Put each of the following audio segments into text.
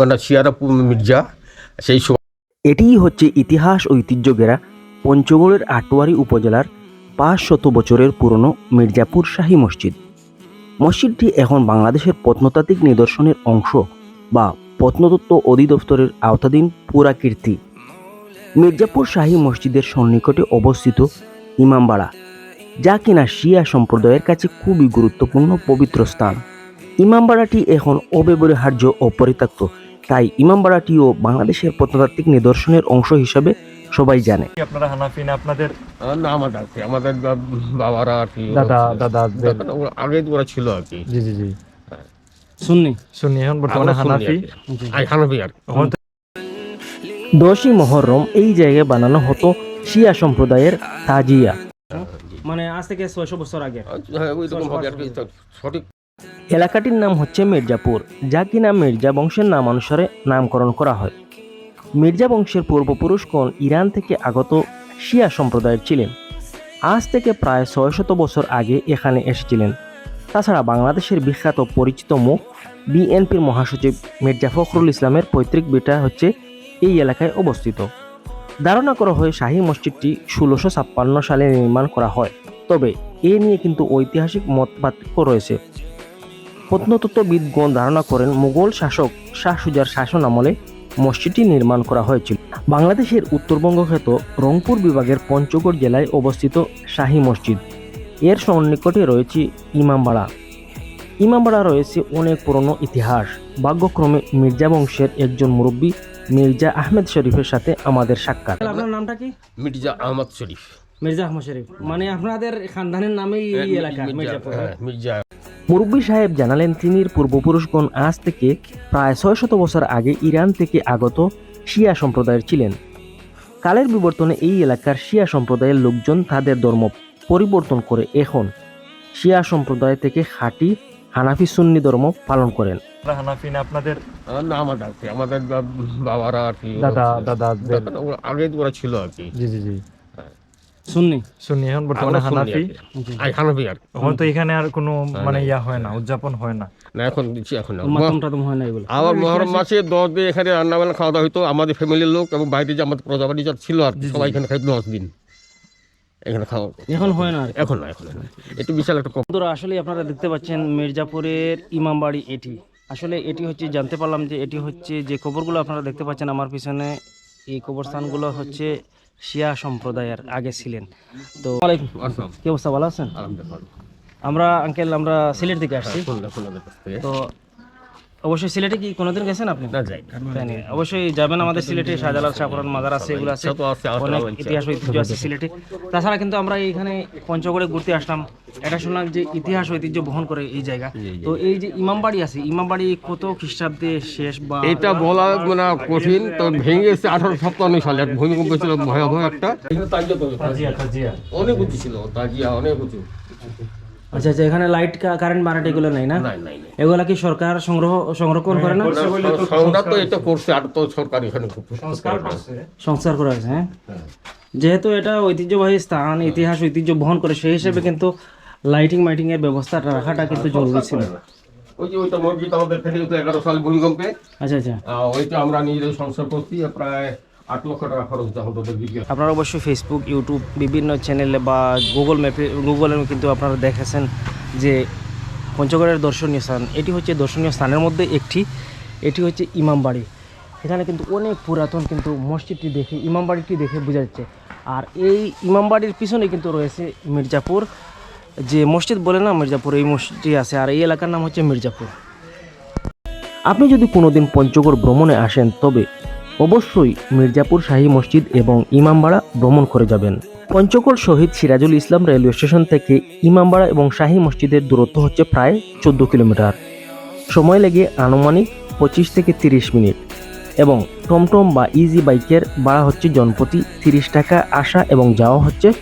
মানে শিয়ারাপুর মির্জা, সেই সময় এটিই হচ্ছে ইতিহাস ঐতিহ্য ঘেরা পঞ্চগড়ের আটোয়ারি উপজেলার পাঁচ শত বছরের পুরনো মির্জাপুর শাহী মসজিদ। মসজিদটি এখন বাংলাদেশের প্রত্নতাত্ত্বিক নিদর্শনের অংশ বা প্রত্নতত্ত্ব অধিদপ্তরের আওতাধীন পুরাকীর্তি মির্জাপুর শাহী মসজিদের সন্নিকটে অবস্থিত ইমামবাড়া, যা কিনা শিয়া সম্প্রদায়ের কাছে খুবই গুরুত্বপূর্ণ পবিত্র স্থান। ইমামবাড়াটি এখন অব্যবহার্য ও পরিত্যক্ত। তাই ইমামবাড়াটিও বাংলাদেশের প্রত্নতাত্ত্বিক নিদর্শনের অংশ হিসেবে সবাই জানে। আপনারা হানাফি না আপনাদের? না আমাদের আর কি আমাদের বাবারা আর কি দাদা দাদা আগে ওরা ছিল আর কি। জি জি জি। শুননি শুনি এখন বর্তমানে হানাফি। আর হানাফি আর দশই মহরম এই জায়গায় বানানো হতো শিয়া সম্প্রদায়ের তাজিয়া। মানে আজ থেকে ছয়শো বছর আগে। হ্যাঁ, সঠিক এলাকাটির নাম হচ্ছে মির্জাপুর, যা কিনা মির্জা বংশের নাম অনুসারে নামকরণ করা হয়। মির্জা বংশের পূর্বপুরুষগণ ইরান থেকে আগত শিয়া সম্প্রদায়ের ছিলেন। আজ থেকে প্রায় ছয় শত বছর আগে এখানে এসেছিলেন। তাছাড়া বাংলাদেশের বিখ্যাত পরিচিত মুখ বিএনপির মহাসচিব মির্জা ফখরুল ইসলামের পৈতৃক বিটা হচ্ছে এই এলাকায় অবস্থিত। ধারণা করা হয় শাহী মসজিদটি ষোলোশো ছাপ্পান্ন সালে নির্মাণ করা হয়। তবে এ নিয়ে কিন্তু ঐতিহাসিক মত পার্থক্য রয়েছে। প্রত্নতত্ত্ববিদগণ ধারণা করেন মুঘল শাসক শাহ সুজার শাসন আমলে মসজিদটি নির্মাণ করা হয়েছিল। বাংলাদেশের উত্তরবঙ্গ খ্যাত রংপুর বিভাগের পঞ্চগড় জেলায় অবস্থিত শাহী মসজিদ। এর সন্নিকটে রয়েছে ইমামবাড়া। ইমামবাড়া রয়েছে অনেক পুরনো ইতিহাস। ভাগ্যক্রমে মির্জা বংশের একজন মুরব্বী মির্জা আহমেদ শরীফের সাথে আমাদের সাক্ষাৎ। আপনার নামটা কি? মির্জা আহমদ শরীফ। মির্জা আহমদ শরীফ। মানে আপনাদের খানদানের নামেই এই এলাকা মির্জাপুর মির্জা। মুরব্বী সাহেব জানালেন তিনি পূর্বপুরুষগণ আজ থেকে প্রায় ছয় শত বছর আগে ইরান থেকে আগত শিয়া সম্প্রদায়ের ছিলেন। কালের বিবর্তনে এই এলাকার শিয়া সম্প্রদায়ের লোকজন তাদের ধর্ম পরিবর্তন করে এখন শিয়া সম্প্রদায় থেকে খাঁটি হানাফি সুন্নি ধর্ম পালন করেন। আপনাদের? না আমাদের আমাদের বাবারা আর কি দাদা দাদা দাদা- আগে ওরা ছিল আর কি। জি জি জি। শুননি শুনি এখন বর্তমানে হানাফি। আর হানাফি আর এখন তো এখানে আর কোনো মানে ইয়া হয় না উদযাপন হয় না। না এখন দিচ্ছি এখন হয় না এগুলো আবার মহরম মাসে দশ দিন এখানে রান্না বান্না খাওয়া দাওয়া হইতো আমাদের ফ্যামিলির লোক এবং বাইরে যে আমাদের প্রজাপাতি যা ছিল আর সবাই এখানে খাই দশ দিন। এখানে খাওয়া এখন হয় না আর এখন না এখন না। একটু বিশাল একটা কম বন্ধুরা আসলে আপনারা দেখতে পাচ্ছেন মির্জাপুরের ইমামবাড়ি এটি। আসলে এটি হচ্ছে জানতে পারলাম যে এটি হচ্ছে যে কবরগুলো আপনারা দেখতে পাচ্ছেন আমার পিছনে এই কবরস্থানগুলো হচ্ছে শিয়া সম্প্রদায়ের আগে ছিলেন। তো কি অবস্থা ভালো আছেন? আমরা আঙ্কেল আমরা সিলেট থেকে আসছি। তো অবশ্যই সিলেটে কি কোনোদিন গেছেন আপনি? না যাই অবশ্যই যাবেন আমাদের সিলেটে শাহজালাল শাহপুরান মাজার আছে এগুলো আছে। তো আছে, আসতে অনেক ইতিহাস ঐতিহ্য আছে সিলেটে। তাছাড়া কিন্তু আমরা এখানে পঞ্চগড়ে ঘুরতে আসলাম। এটা শুনলাম যে ইতিহাস ঐতিহ্য বহন করে এই জায়গা। তো এই যে ইমামবাড়ি আছে ইমামবাড়ি কত খ্রিস্টাব্দে শেষ বা এটা বলা মানে কঠিন তো ভেঙে গেছে আঠারো সপ্তান্ন সালে। ভূমিকম্প ছিল ভয়াবহ একটা। তাজিয়া তাজিয়া। অনেক উঁচু ছিল তাজিয়া অনেক উঁচু। আচ্ছা আচ্ছা এখানে লাইট কারেন্ট মারাট এগুলো নাই না? নাই নাই নাই। এগুলা কি সরকার সংগ্রহ সংরক্ষণ করে না? তো এটা করছে আর তো সরকার এখানে সংস্কার করা হয়েছে হ্যাঁ? যেহেতু এটা ঐতিহ্যবাহী স্থান ইতিহাস ঐতিহ্য বহন করে সেই হিসেবে কিন্তু লাইটিং মাইটিং এর ব্যবস্থাটা রাখাটা কিন্তু জরুরি ছিল। ওই যে ওইটা মসজিদ আমাদের এগারো সাল ভূমিকম্পে। আচ্ছা আচ্ছা। ওইটা আমরা নিজেদের সংসার করছি প্রায় আট লক্ষ টাকা খরচ তোদের দিকে আপনারা অবশ্যই ফেসবুক ইউটিউব বিভিন্ন চ্যানেলে বা গুগল ম্যাপে গুগলে কিন্তু আপনারা দেখেছেন যে পঞ্চগড়ের দর্শনীয় স্থান, এটি হচ্ছে দর্শনীয় স্থানের মধ্যে একটি, এটি হচ্ছে ইমামবাড়ি। এখানে কিন্তু অনেক পুরাতন কিন্তু মসজিদটি দেখে, ইমামবাড়িটি দেখে বোঝা যাচ্ছে। আর এই ইমামবাড়ির পিছনে কিন্তু রয়েছে মির্জাপুর। যে মসজিদ বলে না মির্জাপুর, এই মসজিদটি আছে আর এই এলাকার নাম হচ্ছে মির্জাপুর। আপনি যদি কোনোদিন পঞ্চগড় ভ্রমণে আসেন, তবে অবশ্যই মির্জাপুর শাহী মসজিদ এবং ইমামবাড়া ভ্রমণ করে যাবেন। পঞ্চগড় শহীদ সিরাজুল ইসলাম রেলওয়ে স্টেশন থেকে ইমামবাড়া এবং শাহী মসজিদের দূরত্ব হচ্ছে প্রায় চোদ্দ কিলোমিটার। সময় লেগে আনুমানিক পঁচিশ থেকে তিরিশ মিনিট এবং টমটম বা ইজি বাইকের ভাড়া হচ্ছে জনপ্রতি তিরিশ টাকা, আসা এবং যাওয়া হচ্ছে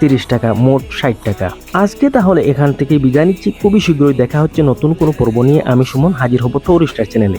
তিরিশ টাকা, মোট ষাট টাকা। আজকে তাহলে এখান থেকে বিদায় নিচ্ছি। খুবই শীঘ্রই দেখা হচ্ছে নতুন কোনো পর্ব নিয়ে। আমি সুমন, হাজির হব টুরিস্টার চ্যানেলে।